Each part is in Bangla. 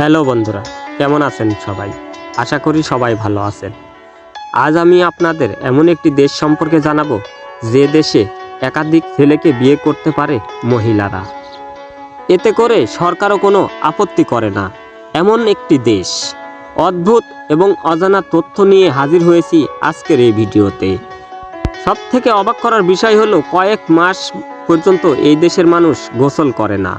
হ্যালো বন্ধুরা, কেমন আছেন সবাই? আশা করি সবাই ভালো আছেন। আজ আমি আপনাদের এমন একটি দেশ সম্পর্কে জানাব, যে দেশে একাধিক ছেলেকে বিয়ে করতে পারে মহিলারা। এতে করে সরকারও কোনো আপত্তি করে না। এমন একটি দেশ। অদ্ভুত এবং অজানা তথ্য নিয়ে হাজির হয়েছি আজকের এই ভিডিওতে। সব থেকে অবাক করার বিষয় হলো, কয়েক মাস পর্যন্ত এই দেশের মানুষ গোসল করে না।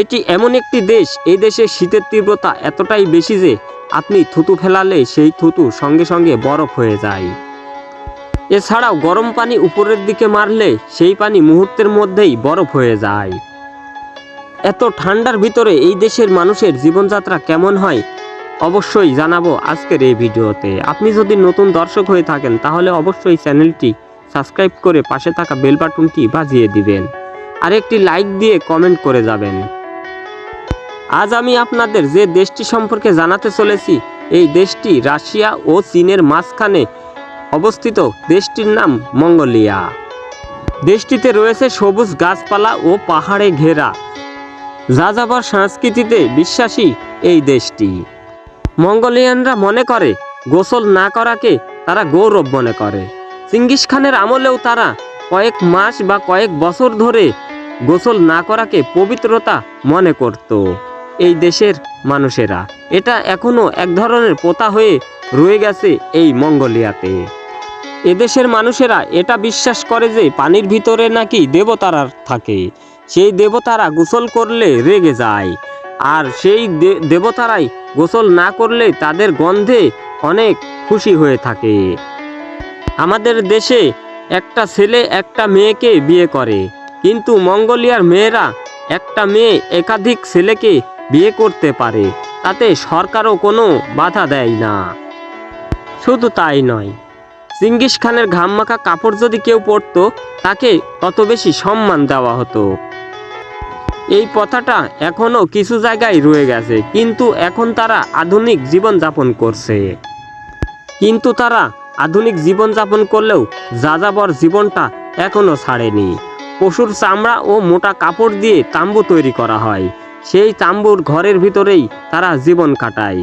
এটি এমন একটি দেশ, এই দেশে শীতের তীব্রতা এতটাই বেশি যে আপনি থুতু ফেলালে সেই থুতু সঙ্গে সঙ্গে বরফ হয়ে যায়। এছাড়াও গরম পানি উপরের দিকে মারলে সেই পানি মুহূর্তের মধ্যেই বরফ হয়ে যায়। এত ঠান্ডার ভিতরে এই দেশের মানুষের জীবনযাত্রা কেমন হয়, অবশ্যই জানাব আজকের এই ভিডিওতে। আপনি যদি নতুন দর্শক হয়ে থাকেন, তাহলে অবশ্যই চ্যানেলটি সাবস্ক্রাইব করে পাশে থাকা বেল বাটনটি বাজিয়ে দিবেন। আর একটি লাইক দিয়ে কমেন্ট করে যাবেন। আজ আমি আপনাদের যে দেশটি সম্পর্কে জানাতে চলেছি, এই দেশটি রাশিয়া ও চীনের মাঝখানে অবস্থিত। দেশটির নাম মঙ্গোলিয়া। দেশটিতে রয়েছে সবুজ গাছপালা ও পাহাড়ে ঘেরা। যাযাবর সংস্কৃতিতে বিশ্বাসী এই দেশটি। মঙ্গোলিয়ানরা মনে করে, গোসল না করাকে তারা গৌরব মনে করে। চিঙ্গিস খানের আমলেও তারা কয়েক মাস বা কয়েক বছর ধরে গোসল না করাকে পবিত্রতা মনে করত। এই দেশের মানুষেরা। এটা এখনও এক ধরনের পোতা হয়ে রয়ে গেছে এই মঙ্গোলিয়াতে। এদেশের মানুষেরা এটা বিশ্বাস করে যে পানির ভিতরে নাকি দেবতারা থাকে। সেই দেবতারা গোসল করলে রেগে যায়। আর সেই দেবতারাই গোসল না করলে তাদের গন্ধে অনেক খুশি হয়ে থাকে। আমাদের দেশে একটা ছেলে একটা মেয়েকে বিয়ে করে। কিন্তু মঙ্গোলিয়ার মেয়েরা একটা মেয়ে একাধিক ছেলেকে বিয়ে করতে পারে, তাতে সরকারও কোনো বাধা দেয় না। শুধু তাই নয় চিঙ্গিস খানের ঘামমাখা কাপড় যদি কেউ পরতো, তাকে তত বেশি সম্মান দেওয়া হতো। এই প্রথাটা এখনও কিছু জায়গায় রয়ে গেছে, কিন্তু এখন তারা আধুনিক জীবন যাপন করছে। কিন্তু তারা আধুনিক জীবন যাপন করলেও যাযাবর জীবনটা এখনও ছাড়েনি। পশুর চামড়া ও মোটা কাপড় দিয়ে তাম্বু তৈরি করা হয়। সেই তাম্বুর ঘরের ভিতরেই তারা জীবন কাটায়।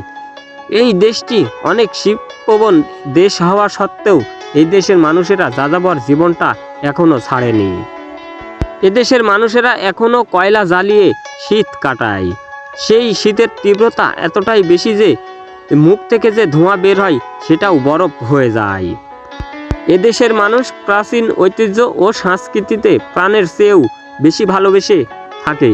এই দেশটি অনেক শিবপ্রবণ দেশ হওয়া সত্ত্বেও এই দেশের মানুষেরা যাযাবর জীবনটা এখনও ছাড়েনি। এদেশের মানুষেরা এখনও কয়লা জ্বালিয়ে শীত কাটায়। সেই শীতের তীব্রতা এতটাই বেশি যে মুখ থেকে যে ধোঁয়া বের হয় সেটাও বরফ হয়ে যায়। এদেশের মানুষ প্রাচীন ঐতিহ্য ও সংস্কৃতিতে প্রাণের চেয়েও বেশি ভালোবেসে থাকে।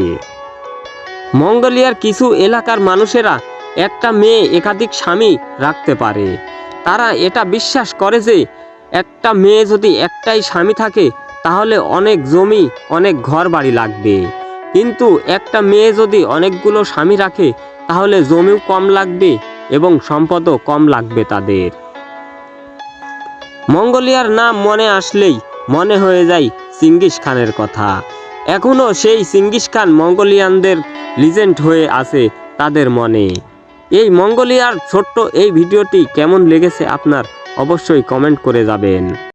মঙ্গোলিয়ার কিছু এলাকার মানুষেরা একটা মেয়ে একাধিক স্বামী রাখতে পারে। তারা এটা বিশ্বাস করে যে একটা মেয়ে যদি একটাই স্বামী থাকে, তাহলে অনেক জমি, অনেক ঘর বাড়ি লাগবে। কিন্তু একটা মেয়ে যদি অনেকগুলো স্বামী রাখে, তাহলে জমিও কম লাগবে এবং সম্পদও কম লাগবে তাদের। মঙ্গোলিয়ার নাম মনে আসলেই মনে হয়ে যায় চিঙ্গিস খানের কথা। এখনও সেই সিঙ্গিস খান মঙ্গোলিয়ানদের লিজেন্ড হয়ে আছে তাদের মনে। এই মঙ্গোলিয়ার ছোট্ট এই ভিডিওটি কেমন লেগেছে আপনার অবশ্যই কমেন্ট করে যাবেন।